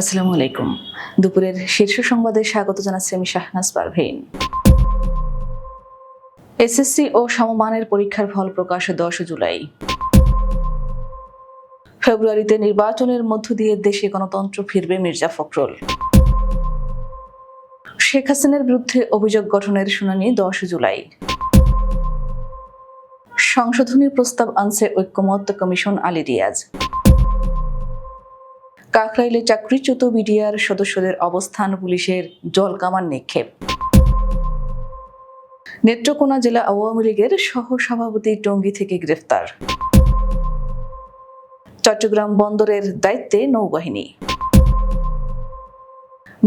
আসসালামু আলাইকুম। দুপুরের শীর্ষ সংবাদে স্বাগত জানাচ্ছি আমি শাহনাজ পারভীন। এসএসসি ও সমমানের পরীক্ষার ফল প্রকাশ দশ জুলাই। ফেব্রুয়ারিতে নির্বাচনের মধ্য দিয়ে দেশে গণতন্ত্র ফিরবে মির্জা ফখরুল। শেখ হাসিনার বিরুদ্ধে অভিযোগ গঠনের শুনানি দশ জুলাই। সংশোধনী প্রস্তাব আনছে ঐক্যমত্য কমিশন আলী রিয়াজ। কাকরাইলে চাকরিচ্যুত বিডিআর সদস্যদের অবস্থান পুলিশের জলকামান নিক্ষেপ। নেত্রকোনা জেলা আওয়ামী লীগের সহ সভাপতি টঙ্গী থেকে গ্রেফতার। চট্টগ্রাম বন্দরের দায়িত্বে নৌবাহিনী।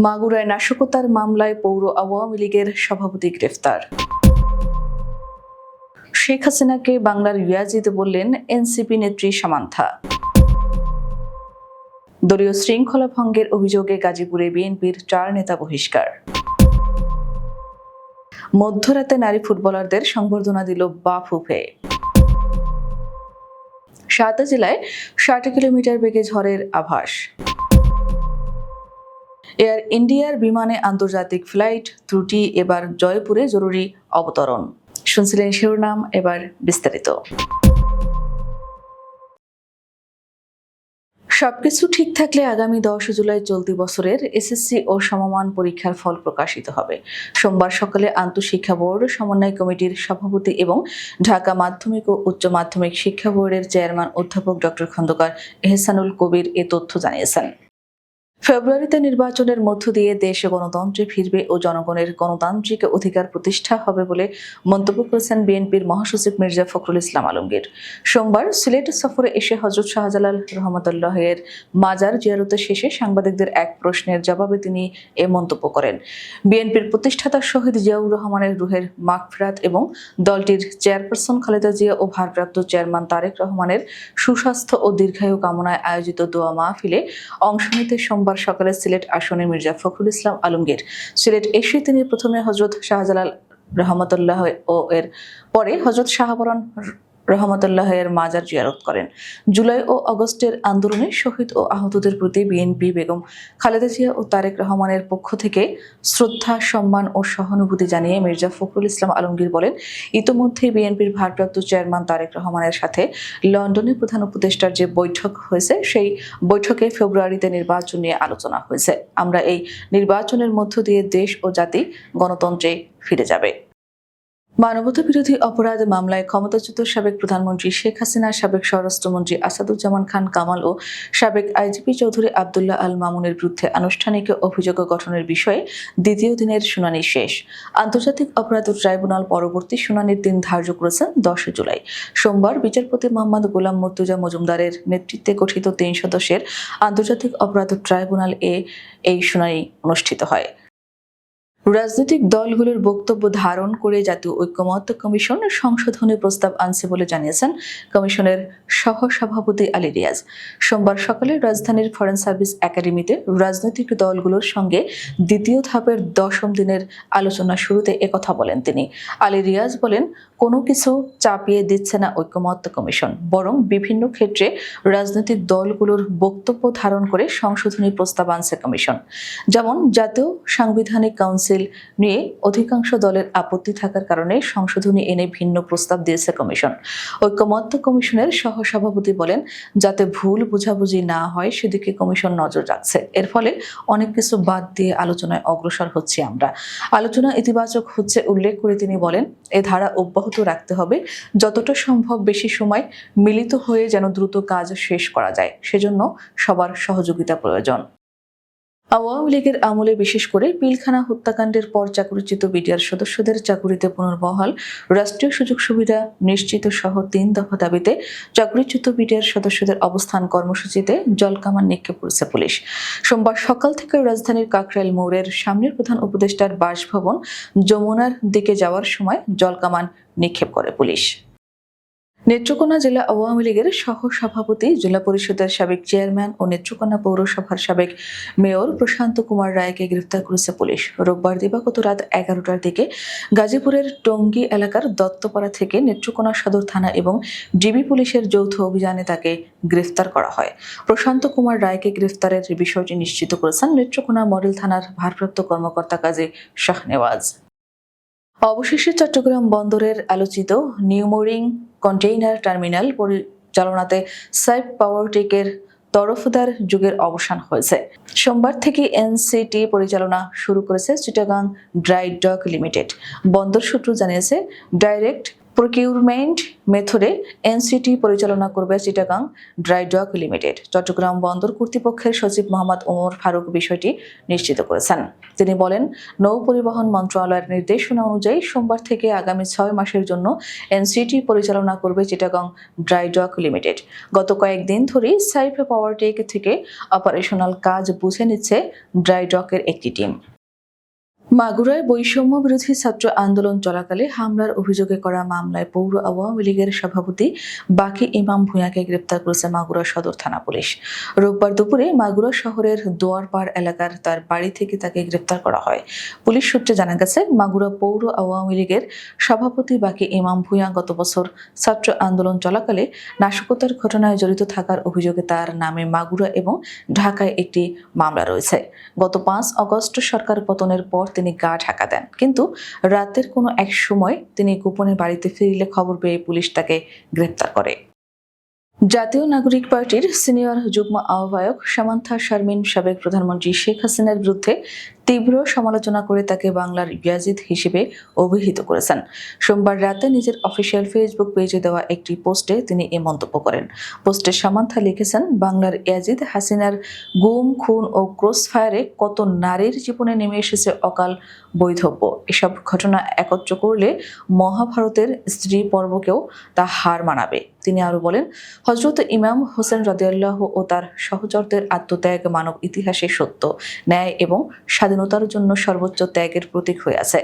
মাগুরায় নাশকতার মামলায় পৌর আওয়ামী লীগের সভাপতি গ্রেফতার। শেখ হাসিনাকে বাংলার ইয়াজিদ বললেন এনসিপি নেত্রী সামান্থা। দলীয় শৃঙ্খলা ভঙ্গের অভিযোগে গাজীপুরে বিএনপির চার নেতা বহিষ্কার। মধ্যরাতে নারী ফুটবলারদের সংবর্ধনা দিল বাফুফে। সাতা জেলায় ষাট কিলোমিটার বেগে ঝড়ের আভাস। এয়ার ইন্ডিয়ার বিমানে আন্তর্জাতিক ফ্লাইট ত্রুটি, এবার জয়পুরে জরুরি অবতরণ। শুনছিলেন শিরোনাম, এবার বিস্তারিত। সবকিছু ঠিক থাকলে আগামী দশ জুলাই চলতি বছরের এসএসসি ও সমমান পরীক্ষার ফল প্রকাশিত হবে। সোমবার সকালে আন্তঃশিক্ষা বোর্ড, সমন্বয় কমিটির সভাপতি এবং ঢাকা মাধ্যমিক ও উচ্চ মাধ্যমিক শিক্ষা বোর্ডের চেয়ারম্যান অধ্যাপক ডক্টর খন্দকার এহসানুল কবির এ তথ্য জানিয়েছেন। ফেব্রুয়ারিতে নির্বাচনের মধ্য দিয়ে দেশ গণতন্ত্রে ফিরবে ও জনগণের গণতান্ত্রিক অধিকার প্রতিষ্ঠা হবে বলে মন্তব্য করেছেন বিএনপির মহাসচিব মির্জা ফখরুল ইসলাম আলমগীর। সোমবার সিলেট সফরে এসে হজরত শাহজালাল রহমতুল্লাহের মাজার জিয়ারতের শেষে সাংবাদিকদের এক প্রশ্নের জবাবে তিনি এ মন্তব্য করেন। বিএনপির প্রতিষ্ঠাতা শহীদ জিয়াউর রহমানের রুহের মাগফিরাত এবং দলটির চেয়ারপারসন খালেদা জিয়া ও ভারপ্রাপ্ত চেয়ারম্যান তারেক রহমানের সুস্বাস্থ্য ও দীর্ঘায়ু কামনায় আয়োজিত দোয়া মাহফিলে অংশ নিতে সোমবার সকালে সিলেট আসনে মির্জা ফখরুল ইসলাম আলমগীর। সিলেট এসে তিনি প্রথমে হজরত শাহজালাল রহমতুল্লাহ ও এর পরে হজরত শাহবরণ রহমতুল্লাহ এর মাজার জিয়ারত করেন। জুলাই ও আগস্টের আন্দোলনে শহীদ ও আহতদের প্রতি বিএনপি বেগম খালেদা জিয়া ও তারেক রহমানের পক্ষ থেকে শ্রদ্ধা, সম্মান ও সহানুভূতি জানিয়ে মির্জা ফখরুল ইসলাম আলমগীর বলেন ইতোমধ্যেই বিএনপির ভারপ্রাপ্ত চেয়ারম্যান তারেক রহমানের সাথে লন্ডনে প্রধান উপদেষ্টার যে বৈঠক হয়েছে, সেই বৈঠকে ফেব্রুয়ারিতে নির্বাচন নিয়ে আলোচনা হয়েছে। আমরা এই নির্বাচনের মধ্য দিয়ে দেশ ও জাতি গণতন্ত্রে ফিরে যাবে। মানবতা বিরোধী অপরাধ মামলায় ক্ষমতাচ্যুত সাবেক প্রধানমন্ত্রী শেখ হাসিনা সাবেক স্বরাষ্ট্রমন্ত্রী আসাদুজ্জামান খান কামাল ও সাবেক আইজিপি চৌধুরী আবদুল্লাহ আল মামুনের বিরুদ্ধে আনুষ্ঠানিক অভিযোগ গঠনের বিষয়ে দ্বিতীয় দিনের শুনানি শেষ। আন্তর্জাতিক অপরাধ ট্রাইব্যুনাল পরবর্তী শুনানির দিন ধার্য করেছেন দশ জুলাই। সোমবার বিচারপতি মোহাম্মদ গোলাম মর্তুজা মজুমদারের নেতৃত্বে গঠিত তিন সদস্যের আন্তর্জাতিক অপরাধ ট্রাইব্যুনাল এ এই শুনানি অনুষ্ঠিত হয়। রাজনৈতিক দলগুলোর বক্তব্য ধারণ করে জাতীয় ঐক্যমত্য কমিশন সংশোধনী প্রস্তাব আনছে বলে জানিয়েছেন কমিশনের সহ সভাপতি আলী রিয়াজ। সোমবার সকালে রাজধানীর ফরেন সার্ভিস একাডেমিতে রাজনৈতিক দলগুলোর সঙ্গে দ্বিতীয় ধাপের দশম দিনের আলোচনা শুরুতে একথা বলেন তিনি। আলী রিয়াজ বলেন, কোনো কিছু চাপিয়ে দিচ্ছে না ঐক্যমত্য কমিশন, বরং বিভিন্ন ক্ষেত্রে রাজনৈতিক দলগুলোর বক্তব্য ধারণ করে সংশোধনী প্রস্তাব আনছে কমিশন। যেমন, জাতীয় সাংবিধানিক কাউন্সিল নিয়ে অধিকাংশ দলের আপত্তি থাকার কারণে সংশোধনী এনে ভিন্ন প্রস্তাব দিয়েছে কমিশন। ঐক্যমত্য কমিশনের সহসভাপতি বলেন, যাতে ভুল বোঝাবুঝি না হয়, সেদিকে কমিশন নজর রাখছে। এর ফলে অনেক কিছু বাদ দিয়ে আলোচনায় অগ্রসর হচ্ছি আমরা। আলোচনা ইতিবাচক হচ্ছে উল্লেখ করে তিনি বলেন, এ ধারা অব্যাহত রাখতে হবে। যতটা সম্ভব বেশি সময় মিলিত হয়ে যেন দ্রুত কাজ শেষ করা যায়। সেজন্য সবার সহযোগিতা প্রয়োজন। আওয়ামী লীগের আমলে বিশেষ করে পিলখানা হত্যাকাণ্ডের পর চাকরিচ্যুত বিডিআর সদস্যদের চাকুরিতে পুনর্বহাল, রাষ্ট্রীয় সুযোগ সুবিধা নিশ্চিত সহ তিন দফা দাবিতে চাকরিচ্যুত বিডিআর সদস্যদের অবস্থান কর্মসূচিতে জলকামান নিক্ষেপ করেছে পুলিশ। সোমবার সকাল থেকে রাজধানীর কাকরাইল মোড়ের সামনের প্রধান উপদেষ্টার বাসভবন যমুনার দিকে যাওয়ার সময় জলকামান নিক্ষেপ করে পুলিশ। নেত্রকোনা জেলা আওয়ামী লীগের সহ সভাপতি জেলা পরিষদের সাবেক চেয়ারম্যান ও নেত্রকোনা পৌরসভার সাবেক মেয়র প্রশান্ত কুমার রায়কে গ্রেফতার করেছে পুলিশ। রোববার দিবাগত রাত এগারোটার দিকে গাজীপুরের টঙ্গী এলাকার দত্তপাড়া থেকে নেত্রকোনা সদর থানা এবং ডিবি পুলিশের যৌথ অভিযানে তাকে গ্রেফতার করা হয়। প্রশান্ত কুমার রায়কে গ্রেফতারের বিষয়টি নিশ্চিত করেছেন নেত্রকোনা মডেল থানার ভারপ্রাপ্ত কর্মকর্তা কাজী শাহনেওয়াজ। অবশেষে চট্টগ্রাম বন্দরের আলোচিত নিউমোরিং কন্টেইনার টার্মিনাল পরিচালনাতে সাইফ পাওয়ারটেকের তরফদার যুগের অবসান হয়েছে। সোমবার থেকে এনসিটি পরিচালনা শুরু করেছে চিটাগাং ড্রাই ডক লিমিটেড। বন্দর সূত্র জানিয়েছে, ডাইরেক্ট প্রকিউরমেন্ট মেথডে এনসিটি পরিচালনা করবে Chittagong dry dock limited Chattogram বন্দর কর্তৃপক্ষের সচিব মোহাম্মদ ওমর ফারুক বিষয়টি নিশ্চিত করেছেন। তিনি বলেন, নৌ পরিবহন মন্ত্রণালয়ের নির্দেশনা অনুযায়ী সোমবার থেকে আগামী ছয় মাসের জন্য এনসিটি পরিচালনা করবে চিটাগাং ড্রাই ডক লিমিটেড গত কয়েকদিন ধরেই সাইফ পাওয়ারটেক থেকে অপারেশনাল কাজ বুঝে নিচ্ছে ড্রাই ডকের একটি টিম মাগুরায় বৈষম্য বিরোধী ছাত্র আন্দোলন চলাকালে হামলার অভিযোগে করা মামলায় পৌর আওয়ামী লীগের সভাপতি বাকি ইমাম ভূঁয়াকে গ্রেপ্তার করেছে মাগুরা সদর থানা পুলিশ। রোববার দুপুরে মাগুরা শহরের দোয়ারপাড় এলাকার তার বাড়ি থেকে তাকে গ্রেপ্তার করা হয়। পুলিশ সূত্রে জানা গেছে, মাগুরা পৌর আওয়ামী লীগের সভাপতি বাকি ইমাম ভূঁয়া গত বছর ছাত্র আন্দোলন চলাকালে নাশকতার ঘটনায় জড়িত থাকার অভিযোগে তার নামে মাগুরা এবং ঢাকায় একটি মামলা রয়েছে। গত পাঁচ অগস্ট সরকার পতনের পর তিনি গা ঢাকা দেন। কিন্তু রাতের কোনো এক সময় তিনি গোপনে বাড়িতে ফিরলে খবর পেয়ে পুলিশ তাকে গ্রেপ্তার করে। জাতীয় নাগরিক পার্টির সিনিয়র যুগ্ম আহ্বায়ক সামান্থা শারমিন সাবেক প্রধানমন্ত্রী শেখ হাসিনার বিরুদ্ধে তীব্র সমালোচনা করে তাকে বাংলার ইয়াজিদ হিসেবে অভিহিত করেছেন। সোমবার রাতে নিজের অফিসিয়াল ফেসবুক পেজে দেওয়া একটি পোস্টে তিনি এ মন্তব্য করেন। পোস্টে সামান্থা লিখেছেন, বাংলার ইয়াজিদ হাসিনার গুম, খুন ও ক্রসফায়ারে কত নারীর জীবনে নেমে এসেছে অকাল বৈধব্য। এসব ঘটনা একত্র করলে মহাভারতের স্ত্রী পর্বকেও তা হার মানাবে। তিনি আরও বলেন হজরত ইমাম হোসেন রদিয়াল্লাহ ও তার সহচরদের আত্মত্যাগ মানব ইতিহাসে সত্য, ন্যায় এবং স্বাধীনতার জন্য সর্বোচ্চ ত্যাগের প্রতীক হয়ে আছে।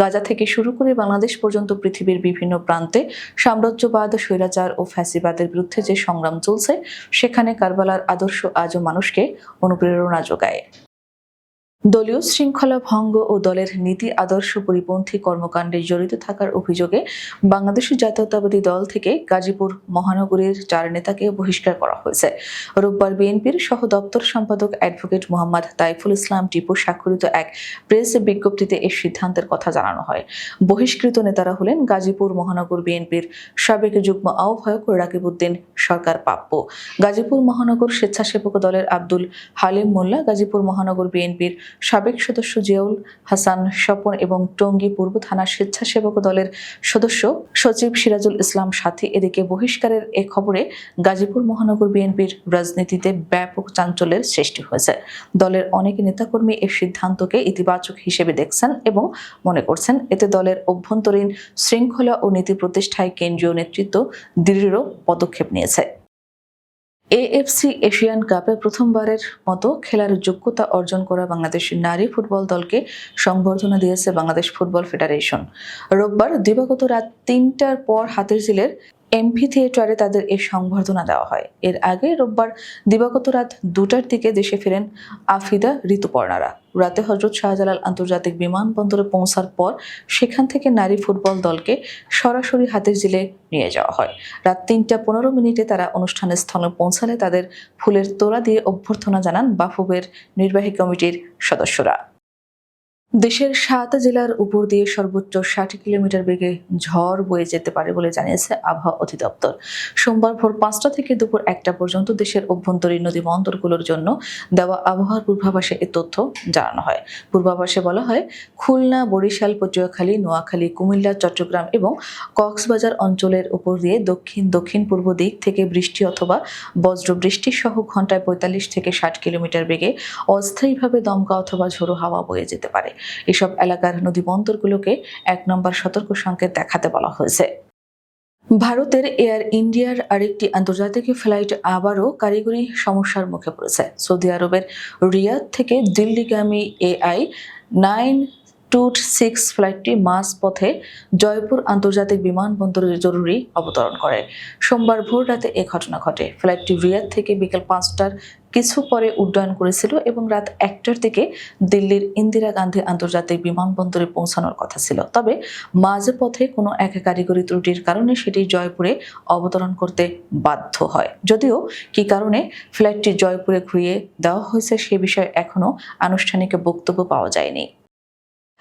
গাজা থেকে শুরু করে বাংলাদেশ পর্যন্ত পৃথিবীর বিভিন্ন প্রান্তে সাম্রাজ্যবাদ, স্বৈরাচার ও ফ্যাসিবাদের বিরুদ্ধে যে সংগ্রাম চলছে, সেখানে কারবালার আদর্শ আজও মানুষকে অনুপ্রেরণা যোগায়। দলীয় শৃঙ্খলা ভঙ্গ ও দলের নীতি, আদর্শ পরিপন্থী কর্মকাণ্ডে জড়িত থাকার অভিযোগে বাংলাদেশ জাতীয়তাবাদী দল থেকে গাজীপুর মহানগরীর চার নেতাকে বহিষ্কার করা হয়েছে। রোববার বিএনপির সহ দপ্তর সম্পাদক অ্যাডভোকেট মোহাম্মদ তাইফুল ইসলাম টিপু স্বাক্ষরিত এক প্রেস বিজ্ঞপ্তিতে এই সিদ্ধান্তের কথা জানানো হয়। বহিষ্কৃত নেতারা হলেন গাজীপুর মহানগর বিএনপির সাবেক যুগ্ম আহ্বায়ক রাকিবউদ্দিন সরকার পাপ্য গাজীপুর মহানগর স্বেচ্ছাসেবক দলের আব্দুল হালিম মোল্লা, গাজীপুর মহানগর বিএনপির সাবেক সদস্য জিয়াউল হাসান, স্বপন এবং টঙ্গী পূর্ব থানা স্বেচ্ছাসেবক দলের সদস্য সচিব সিরাজুল ইসলাম সাথী এদিকে বহিষ্কারের এ খবরে গাজীপুর মহানগর বিএনপির রাজনীতিতে ব্যাপক চাঞ্চল্যের সৃষ্টি হয়েছে। দলের অনেক নেতাকর্মী এ সিদ্ধান্তকে ইতিবাচক হিসেবে দেখছেন এবং মনে করছেন এতে দলের অভ্যন্তরীণ শৃঙ্খলা ও নীতি প্রতিষ্ঠায় কেন্দ্রীয় নেতৃত্ব দৃঢ় পদক্ষেপ নিয়েছে। এএফসি এশিয়ান কাপে প্রথমবারের মতো খেলার যোগ্যতা অর্জন করা বাংলাদেশের নারী ফুটবল দলকে সংবর্ধনা দিয়েছে বাংলাদেশ ফুটবল ফেডারেশন। রোববার দিবাগত রাত তিনটার পর হাতিরঝিলের এমভি থিয়েটারে তাদের এই সংবর্ধনা দেওয়া হয়। এর আগে রোববার দিবাগত রাত দুটার দিকে দেশে ফেরেন আফিদা ঋতুপর্ণারা। রাতে হজরত শাহজালাল আন্তর্জাতিক বিমানবন্দরে পৌঁছার পর সেখান থেকে নারী ফুটবল দলকে সরাসরি হাতের জিলে নিয়ে যাওয়া হয়। রাত তিনটা পনেরো মিনিটে তারা অনুষ্ঠানের স্থলে পৌঁছালে তাদের ফুলের তোড়া দিয়ে অভ্যর্থনা জানান বাফুবের নির্বাহী কমিটির সদস্যরা। দেশের সাত জেলার উপর দিয়ে সর্বোচ্চ ষাট কিলোমিটার বেগে ঝড় বয়ে যেতে পারে বলে জানিয়েছে আবহাওয়া অধিদপ্তর। সোমবার ভোর পাঁচটা থেকে দুপুর একটা পর্যন্ত দেশের অভ্যন্তরীণ নদী বন্দরগুলোর জন্য দেওয়া আবহাওয়ার পূর্বাভাসে এ তথ্য জানানো হয়। পূর্বাভাসে বলা হয়, খুলনা, বরিশাল, পটুয়াখালী, নোয়াখালী, কুমিল্লা, চট্টগ্রাম এবং কক্সবাজার অঞ্চলের উপর দিয়ে দক্ষিণ দক্ষিণ পূর্ব দিক থেকে বৃষ্টি অথবা বজ্র বৃষ্টি সহ ঘন্টায় পঁয়তাল্লিশ থেকে ষাট কিলোমিটার বেগে অস্থায়ীভাবে দমকা অথবা ঝোড়ো হাওয়া বয়ে যেতে পারে। এসব এলাকার নদী বন্দরগুলোকে এক নম্বর সতর্ক সংকেত দেখাতে বলা হয়েছে। ভারতের এয়ার ইন্ডিয়ার আরেকটি আন্তর্জাতিক ফ্লাইট আবারও কারিগরি সমস্যার মুখে পড়েছে। সৌদি আরবের রিয়াদ থেকে দিল্লিগামী এআই নাইন টু সিক্স ফ্লাইটটি মাস পথে জয়পুর আন্তর্জাতিক বিমানবন্দরে জরুরি অবতরণ করে। সোমবার ভোর রাতে এ ঘটনা ঘটে। ফ্লাইটটি রিয়াদ থেকে বিকেল পাঁচটার কিছু পরে উড্ডয়ন করেছিল এবং রাত একটার দিকে দিল্লির ইন্দিরা গান্ধী আন্তর্জাতিক বিমানবন্দরে পৌঁছানোর কথা ছিল। তবে মাঝে পথে কোনো এক কারিগরি ত্রুটির কারণে সেটি জয়পুরে অবতরণ করতে বাধ্য হয়। যদিও কী কারণে ফ্লাইটটি জয়পুরে ঘুরিয়ে দেওয়া হয়েছে সে বিষয়ে এখনও আনুষ্ঠানিক বক্তব্য পাওয়া যায়নি।